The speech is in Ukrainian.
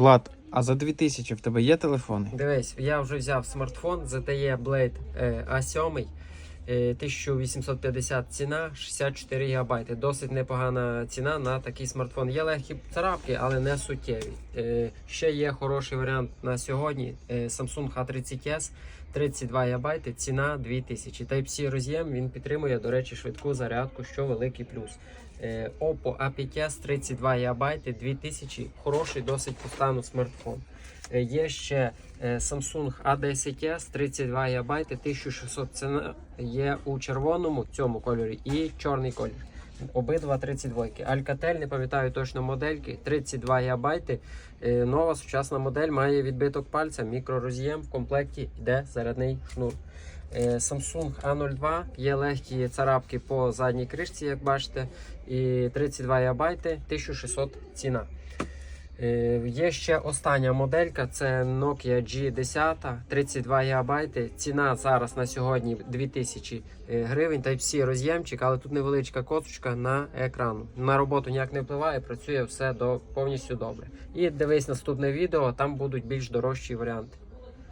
Влад, а за 2000 в тебе є телефони? Дивись, я вже взяв смартфон ZTE Blade е, A7. Е, 1850 ціна, 64 ГБ. Досить непогана ціна на такий смартфон. Є легкі царапки, але не суттєві. Е, Ще є хороший варіант на сьогодні. е, Samsung A30s 32 ГБ, ціна 2000. Type-C роз'єм він підтримує, до речі, швидку зарядку, що великий плюс. Е, Oppo A5s 32 ГБ, 2000. Хороший, досить по стану смартфон. Е, Є ще е, Samsung A10s 32 ГБ, 1600 ціна є у червоному цьому кольорі і чорний колір. Обидва 32. Alcatel, не пам'ятаю точно модельки, 32 ГБ. Е, Нова сучасна модель має відбиток пальця, мікророз'єм, в комплекті йде зарядний шнур. Samsung A02 є легкі царапки по задній кришці, як бачите, і 32 ГБ, 1600 ціна. Е, Є ще остання моделька, це Nokia G10, 32 ГБ. Ціна зараз на сьогодні 2000 е, гривень. Type-C роз'ємчик, але тут невеличка косточка на екрану. На роботу ніяк не впливає, працює все до, повністю добре. І дивись наступне відео, там будуть більш дорожчі варіанти.